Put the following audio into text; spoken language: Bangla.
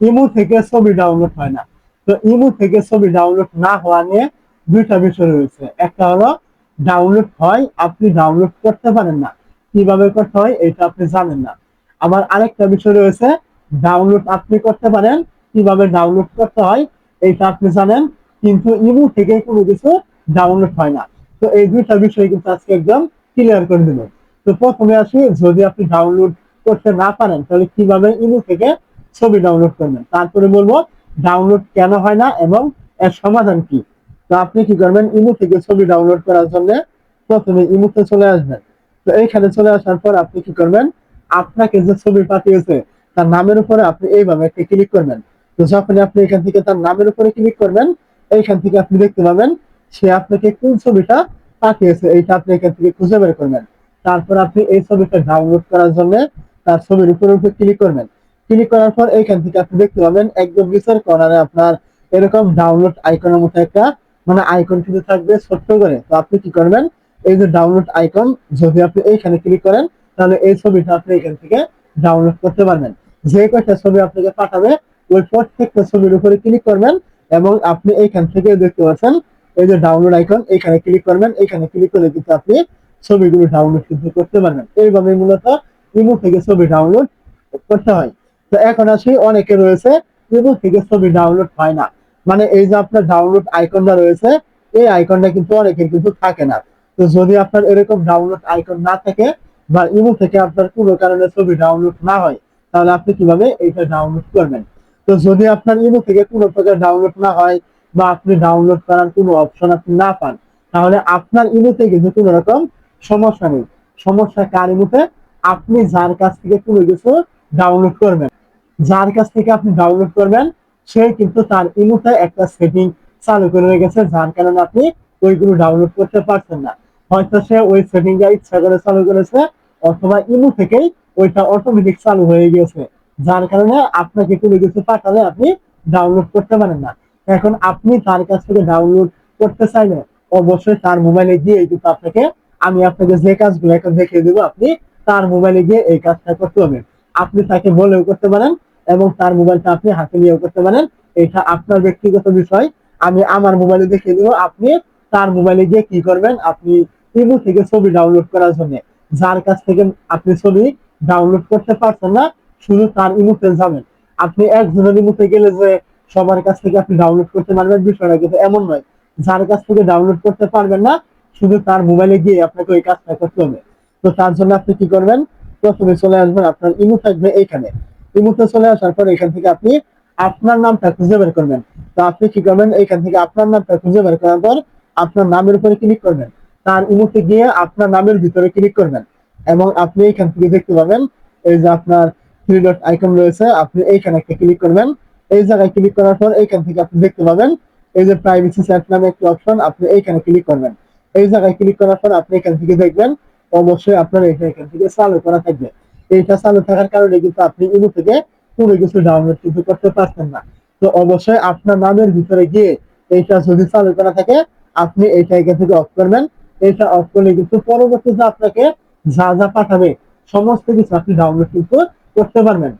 ইমু থেকে ছবি ডাউনলোড হয় না। তো ইমু থেকে ছবি ডাউনলোড না হওয়া নিয়ে দুইটা বিষয় রয়েছে। একটা হলো ডাউনলোড হয়, আপনি ডাউনলোড করতে পারেন না। কীভাবে করতে হয়, এটা আপনি জানেন না। আবার আরেকটা বিষয় রয়েছে ডাউনলোড আপনি করতে পারেন, কীভাবে ডাউনলোড করতে হয়, এটা আপনি জানেন, কিন্তু ইমু থেকে কোনো কিছু ডাউনলোড হয় না। তো এই দুইটা বিষয় কিন্তু আজকে একদম ক্লিয়ার করে দিল। তো প্রথমে আসি, যদি আপনি ডাউনলোড করতে না পারেন, তাহলে কীভাবে ইমু থেকে ছবি ডাউনলোড করবেন তারপরে বলব ডাউনলোড কেন হয় না এবং এর সমাধান কি? তো আপনি কি করবেন ইমু থেকে ছবি ডাউনলোড করার জন্য প্রথমে ইমুতে চলে আসবেন। তো এইখানে চলে আসার পর আপনি কি করবেন, আপনাকে যে ছবি পাঠিয়েছে, তার নামের উপরে আপনি এইভাবে একটা ক্লিক করবেন। তো যখন আপনি এখান থেকে তার নামের উপরে ক্লিক করবেন, এইখান থেকে আপনি দেখতে পাবেন, সে আপনাকে কোন ছবিটা পাঠিয়েছে, এইটা আপনি এখান থেকে খুঁজে বের করবেন। তারপর আপনি এই ছবিটা ডাউনলোড করার জন্য তার ছবির উপরে উপরে ক্লিক করবেন। ক্লিক করার পর এইখান থেকে আপনি দেখতে পাবেন একদম নিচের কর্নারে আপনার এরকম ডাউনলোড আইকনের মতো একটা মানে আইকন কিন্তু থাকবে ছোট্ট করে। তো আপনি কি করবেন? এই যে ডাউনলোড আইকন যদি আপনি এইখানে ক্লিক করেন, তাহলে এই ছবিটা আপনি এখান থেকে ডাউনলোড করতে পারবেন। যে কয়টা ছবি আপনাকে পাঠাবে, ওই প্রত্যেকটা ছবির উপরে ক্লিক করবেন এবং আপনি এইখান থেকে দেখতে পাচ্ছেন, এই যে ডাউনলোড আইকন এখানে ক্লিক করবেন। এখানে ক্লিক করলে কিন্তু আপনি ছবিগুলো ডাউনলোড কিন্তু করতে পারবেন। এইভাবে মূলত ইমো থেকে ছবি ডাউনলোড করতে হয়। তো এখন আসি, অনেকে রয়েছে ইমো থেকে ছবি ডাউনলোড হয় না। মানে এই যে আপনার ডাউনলোড আইকনটা রয়েছে, এই আইকনটা কিন্তু অনেকের কিন্তু থাকে না। তো যদি আপনার এরকম ডাউনলোড আইকন না থাকে বা ইমো থেকে আপনার কোনো কারণে ছবি ডাউনলোড না হয়, তাহলে আপনি কীভাবে এইটা ডাউনলোড করবেন? তো যদি আপনার ইমো থেকে কোনো প্রকার ডাউনলোড না হয় বা আপনি ডাউনলোড করার কোনো অপশন আপনি না পান, তাহলে আপনার ইমোতে কিন্তু কোনো রকম সমস্যা নেই। সমস্যা কার ইমোতে আপনি যার কাছ থেকে কোনো কিছু ডাউনলোড করবেন। যার কাছ থেকে আপনি ডাউনলোড করবেন, সে কিন্তু তার ইমোতে একটা সেটিং চালু করে রেখেছে, যার কারণে আপনি ওইগুলো ডাউনলোড করতে পারছেন না। হয়তো সে ওই সেটিংটা ইচ্ছা করে চালু করেছে, অথবা ইমো থেকেই ওইটা অটোমেটিক চালু হয়ে গিয়েছে, যার কারণে আপনাকে কোনো কিছু পাঠালে আপনি ডাউনলোড করতে পারেন না। এখন আপনি তার কাছ থেকে ডাউনলোড করতে চাইলে অবশ্যই তার মোবাইলে গিয়ে কিন্তু আপনাকে, আমি আপনাকে যে কাজগুলো এখন দেখিয়ে দেবো, আপনি তার মোবাইলে গিয়ে এই কাজটা করতে হবে। আপনি তাকে বলেও করতে পারেন এবং তার মোবাইলটা আপনি হাতে নিয়েও করতে পারেন। এটা আপনার ব্যক্তিগত বিষয়। আমি আমার মোবাইলে দেখে দেবো, আপনি তার মোবাইলে গিয়ে কি করবেন? আপনি ইমো থেকে ছবি ডাউনলোড করার জন্য। যার কাছ থেকে আপনি ছবি ডাউনলোড করতে পারছেন না, শুধু তার ইমোতে যাবেন। আপনি একজনের ইমোতে গেলে যে সবার কাছ থেকে আপনি ডাউনলোড করতে পারবেন, বিষয়টা কিন্তু এমন নয়। যার কাছ থেকে ডাউনলোড করতে পারবেন না, শুধু তার মোবাইলে গিয়ে আপনাকে ওই কাজটা করতে হবে। তো তার জন্য আপনি কি করবেন? প্রথমে চলে আসবেন আপনার ইমো থাকবে এইখানে ইমোতে চলে আসার পর এখান থেকে আপনি আপনার নামটা খুঁজে বের করবেন। তো আপনি কি করবেন? এখান থেকে আপনার নামটা খুঁজে বের করার পর আপনার নামের উপরে ক্লিক করবেন। তার ইমোতে গিয়ে আপনার নামের ভিতরে ক্লিক করবেন এবং আপনি এখান থেকে দেখতে পাবেন, এই যে আপনার থ্রি ডট আইকন রয়েছে, আপনি এইখানে একটা ক্লিক করবেন। এই জায়গায় ক্লিক করার পর এইখান থেকে আপনি দেখতে পাবেন, এই যে প্রাইভেসি সেট নামে একটি অপশন আপনি এইখানে ক্লিক করবেন। এই জায়গায় ক্লিক করার পর আপনি এখান থেকে দেখবেন, অবশ্যই আপনার এটা এখান থেকে চালু করা থাকবে। এইটা চালু থাকার কারণে কিন্তু আপনি ইমো থেকে কোনো কিছু ডাউনলোড কিন্তু করতে পারছেন না। তো অবশ্যই আপনার নামের ভিতরে গিয়ে এইটা যদি চালু করা থাকে, আপনি এইটা এখান থেকে অফ করবেন। এইটা অফ করলে কিন্তু পরবর্তীতে আপনাকে যা যা পাঠাবে, সমস্ত কিছু আপনি ডাউনলোড কিন্তু করতে পারবেন।